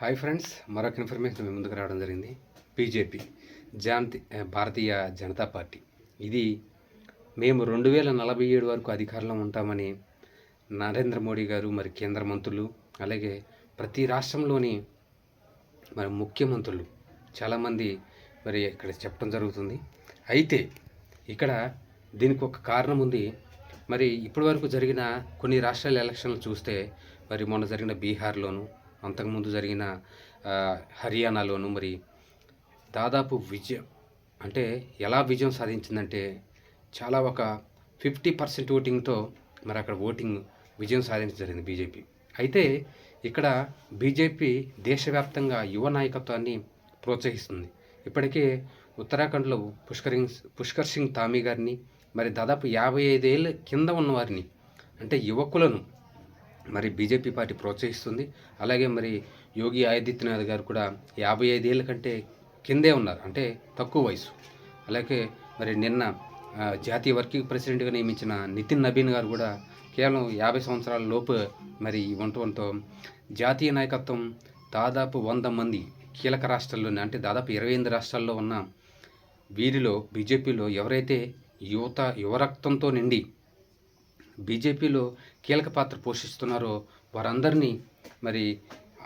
Hi friends మరొక information మీ ముందుకు రావడం జరిగింది. బీజేపీ జాంతి భారతీయ జనతా పార్టీ. ఇది మేము రెండు వేల నలభై ఏడు వరకు అధికారంలో ఉంటామని నరేంద్ర మోడీ గారు మరి కేంద్ర మంత్రులు అలాగే ప్రతి రాష్ట్రంలోని మరి ముఖ్యమంత్రులు చాలామంది మరి ఇక్కడ చెప్పడం జరుగుతుంది. అయితే ఇక్కడ దీనికి ఒక కారణం ఉంది. మరి ఇప్పటి వరకు జరిగిన కొన్ని రాష్ట్రాల ఎలక్షన్లు చూస్తే మరి మొన్న జరిగిన బీహార్లోను అంతకుముందు జరిగిన హర్యానాలోను మరి దాదాపు విజయం అంటే ఎలా విజయం సాధించిందంటే చాలా ఒక ఫిఫ్టీ పర్సెంట్ ఓటింగ్తో మరి అక్కడ ఓటింగ్ విజయం సాధించడం జరిగింది బీజేపీ. అయితే ఇక్కడ బీజేపీ దేశవ్యాప్తంగా యువ నాయకత్వాన్ని ప్రోత్సహిస్తుంది. ఇప్పటికే ఉత్తరాఖండ్లో పుష్కరింగ్ పుష్కర్ సింగ్ తామి గారిని మరి దాదాపు యాభై ఐదేళ్ళ కింద ఉన్నవారిని అంటే యువకులను మరి బీజేపీ పార్టీ ప్రోత్సహిస్తుంది. అలాగే మరి యోగి ఆదిత్యనాథ్ గారు కూడా యాభై ఐదేళ్ళ కంటే కిందే ఉన్నారు. అంటే తక్కువ వయసు. అలాగే మరి నిన్న జాతీయ వర్కింగ్ ప్రెసిడెంట్గా నియమించిన నితిన్ నబీన్ గారు కూడా కేవలం యాభై సంవత్సరాల లోపు మరి ఉండటంతో జాతీయ నాయకత్వం దాదాపు వంద మంది కీలక రాష్ట్రాల్లోనే అంటే దాదాపు ఇరవై ఎనిమిది రాష్ట్రాల్లో ఉన్న వీరిలో బీజేపీలో ఎవరైతే యువత యువరక్తంతో నిండి బీజేపీలో కీలక పాత్ర పోషిస్తున్నారో వారందరినీ మరి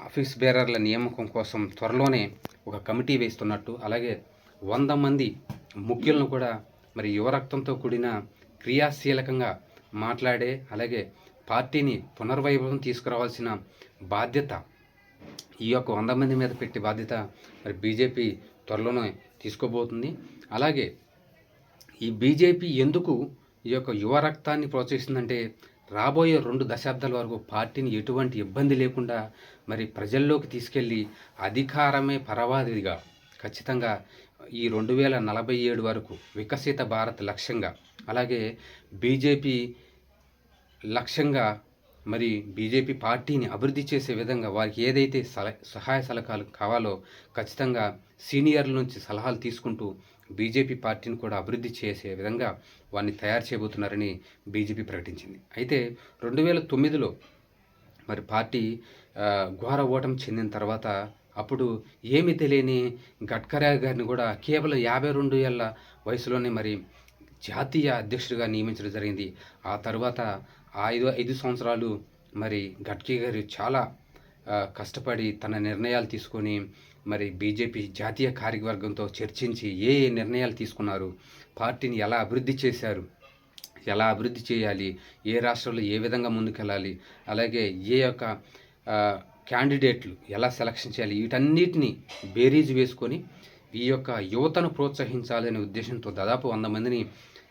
ఆఫీస్ బేరర్ల నియామకం కోసం త్వరలోనే ఒక కమిటీ వేస్తున్నట్టు అలాగే వంద మంది ముఖ్యులను కూడా మరి యువరక్తంతో కూడిన క్రియాశీలకంగా మాట్లాడే అలాగే పార్టీని పునర్వైభవం తీసుకురావాల్సిన బాధ్యత ఈ యొక్క వంద మంది మీద పెట్టి బాధ్యత మరి బీజేపీ త్వరలోనే తీసుకోబోతుంది. అలాగే ఈ బీజేపీ ఎందుకు ఈ యొక్క యువ రక్తాన్ని ప్రోత్సహిస్తుందంటే రాబోయే రెండు దశాబ్దాల వరకు పార్టీని ఎటువంటి ఇబ్బంది లేకుండా మరి ప్రజల్లోకి తీసుకెళ్ళి అధికారమే పరవాదిగా ఖచ్చితంగా ఈ రెండు వేల నలభై ఏడు వరకు వికసిత భారత్ లక్ష్యంగా అలాగే బీజేపీ లక్ష్యంగా మరి బీజేపీ పార్టీని అభివృద్ధి చేసే విధంగా వారికి ఏదైతే సల సహాయ సలహాలు కావాలో ఖచ్చితంగా సీనియర్ల నుంచి సలహాలు తీసుకుంటూ బీజేపీ పార్టీని కూడా అభివృద్ధి చేసే విధంగా వారిని తయారు చేయబోతున్నారని బీజేపీ ప్రకటించింది. అయితే రెండు వేల తొమ్మిదిలో మరి పార్టీ ఘోర ఓటమి చెందిన తర్వాత అప్పుడు ఏమీ తెలియని గడ్కరీ గారిని కూడా కేవలం యాభై రెండు ఏళ్ళ వయసులోనే మరి జాతీయ అధ్యక్షుడిగా నియమించడం జరిగింది. ఆ తర్వాత ఐదు ఐదు సంవత్సరాలు మరి గడ్కే గారు చాలా కష్టపడి తన నిర్ణయాలు తీసుకొని మరి బీజేపీ జాతీయ కార్యవర్గంతో చర్చించి ఏ ఏ నిర్ణయాలు తీసుకున్నారు పార్టీని ఎలా అభివృద్ధి చేశారు ఎలా అభివృద్ధి చేయాలి ఏ రాష్ట్రంలో ఏ విధంగా ముందుకెళ్ళాలి అలాగే ఏ యొక్క క్యాండిడేట్లు ఎలా సెలక్షన్ చేయాలి వీటన్నిటిని బేరీజ్ వేసుకొని ఈ యొక్క యువతను ప్రోత్సహించాలనే ఉద్దేశంతో దాదాపు వంద మందిని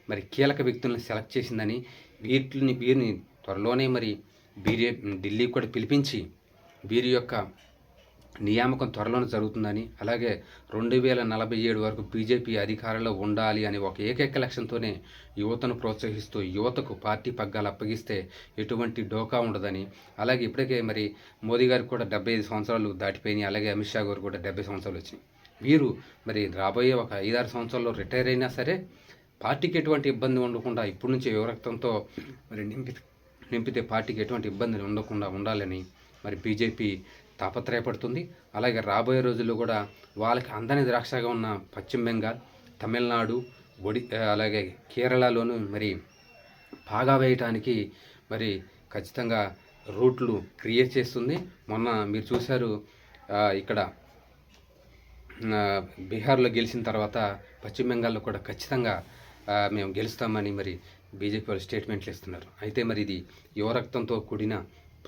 మరి కీలక వ్యక్తులను సెలెక్ట్ చేసిందని వీటిని వీరిని త్వరలోనే మరి బీరే ఢిల్లీ కూడా పిలిపించి వీరి యొక్క నియామకం త్వరలోనే జరుగుతుందని అలాగే రెండు వేల నలభై ఏడు వరకు బీజేపీ అధికారంలో ఉండాలి అని ఒక ఏకైక లక్ష్యంతోనే యువతను ప్రోత్సహిస్తూ యువతకు పార్టీ పగ్గాలు అప్పగిస్తే ఎటువంటి డోకా ఉండదని అలాగే ఇప్పటికే మరి మోదీ గారికి కూడా డెబ్బై ఐదు సంవత్సరాలు దాటిపోయినాయి అలాగే అమిత్ షా గారు కూడా డెబ్బై సంవత్సరాలు వచ్చినాయి. వీరు మరి రాబోయే ఒక ఐదారు సంవత్సరాల్లో రిటైర్ అయినా సరే పార్టీకి ఎటువంటి ఇబ్బంది ఉండకుండా ఇప్పటి నుంచి యువరక్తంతో మరి నింపి నింపితే పార్టీకి ఎటువంటి ఇబ్బంది ఉండకుండా ఉండాలని మరి బీజేపీ తాపత్రయపడుతుంది. అలాగే రాబోయే రోజుల్లో కూడా వాళ్ళకి అందని ద్రాక్షగా ఉన్న పశ్చిమ బెంగాల్ తమిళనాడు ఒడి అలాగే కేరళలోను మరి బాగా వేయటానికి మరి ఖచ్చితంగా రూట్లు క్రియేట్ చేస్తుంది. మొన్న మీరు చూశారు ఇక్కడ బీహార్లో గెలిచిన తర్వాత పశ్చిమ బెంగాల్లో కూడా ఖచ్చితంగా మేము గెలుస్తామని మరి బీజేపీ వాళ్ళు స్టేట్మెంట్లు ఇస్తున్నారు. అయితే మరి ఇది యువరక్తంతో కూడిన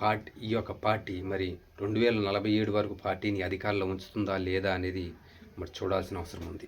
పార్టీ ఈ యొక్క పార్టీ మరి రెండు వేల నలభై ఏడు వరకు పార్టీని అధికారంలో ఉంచుతుందా లేదా అనేది మరి చూడాల్సిన అవసరం ఉంది.